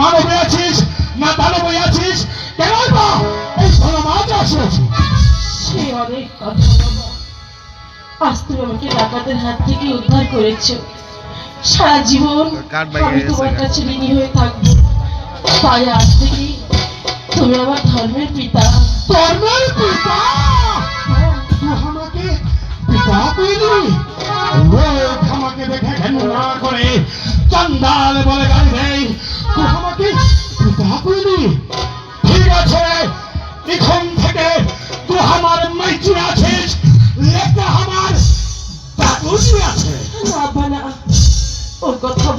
মানবে আছিস? না দানবে আছিস? কেন বা? এই ভালো মাছ আসিয়াছিস সে অনেক কথা আজ তুমি আমাকে ডাকাতের হাত থেকে উদ্ধার করেছ। সারা জীবন আমি তোমার কাছে ঋণী হয়ে থাকব। তাই আজ থেকে তুমি আমার ধর্মের পিতা। ধর্মের পিতা? আমাকে পিতা কইলি লোক আমাকে দেখে ঘেন্না করে। চন্দাল বলে গালি দেয়। তুই আমাকে আমার মাইচুর আছিস লেখা আমার দাদুসি আছে। বাবা না ও কথা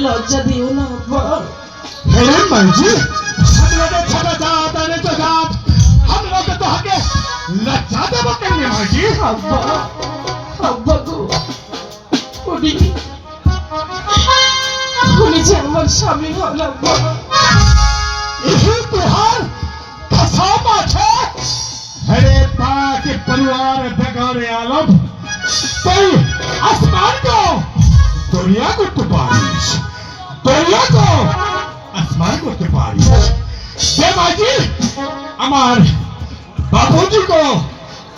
লজ্জা দিও না বাবা হ্যাঁ মাইচুর। উনি যে আমার স্বামী হল আব্বা यही तुहार कसम है हरे पाक परिवार बेगारे आलम তুই আসমান को दुनिया করতে পারিস দুনিয়া को আসমান করতে পারিস দে মাঝি আমার বাবুজি को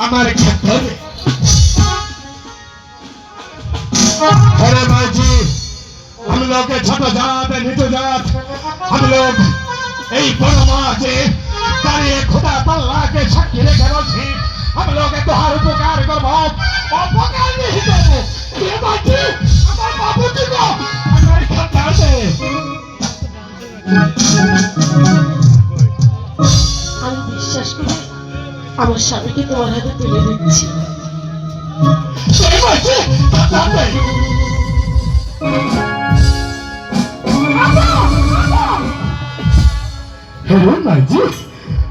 আমার ক্ষেত্রে দে। अरे भाई जी हम लोग के छोटा जात है नीचो जात हम लोग এই বড় মাঝে দাঁড়িয়ে খোদা পাল্লাকে সাক্ষী রেখে বলছি আমি লোকে তোহার উপকার করব অপকার নেই করবো কে বাঁচি আমার বাবুজি গো আমার খাতা আছে আমি বিশ্বাস করি আমার স্বামীকে তোমার হাতে তুলে দিচ্ছি কে বাঁচি খাতা আছে हेलो नाजी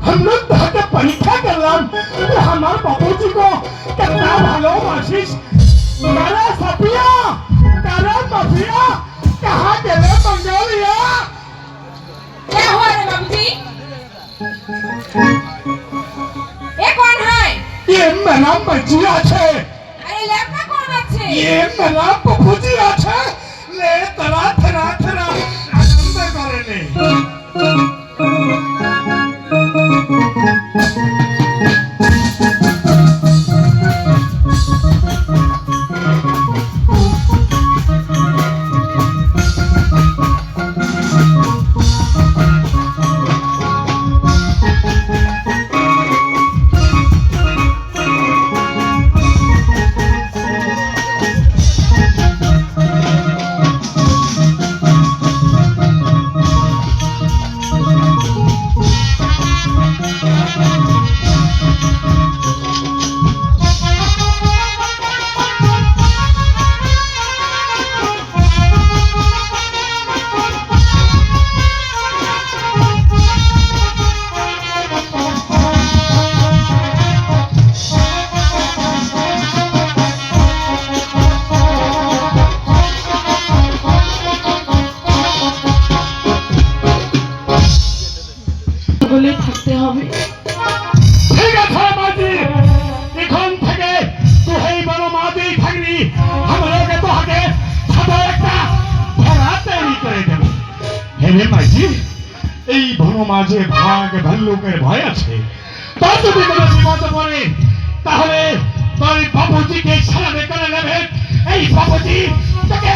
हम लोग बहुत परीक्षा कर रहा तो हमारे बाबूजी को कितना भालो आशीष मेरा सपिया मेरा मफिया कहाँ गए मंगोलिया क्या हुआ रे बाबूजी ये कौन है ये मेरा मजिया छे अरे लड़का कौन আছে ये मेरा बाबूजी छे ले तरा तरा तरा आनंद करे ने Thank you. বলে থাকতে হবে। এখন থেকে তুই বড় করে তাহলে তোর বাবুজিকে সারাবে করে নেবে। এই বাবুজি, তোকে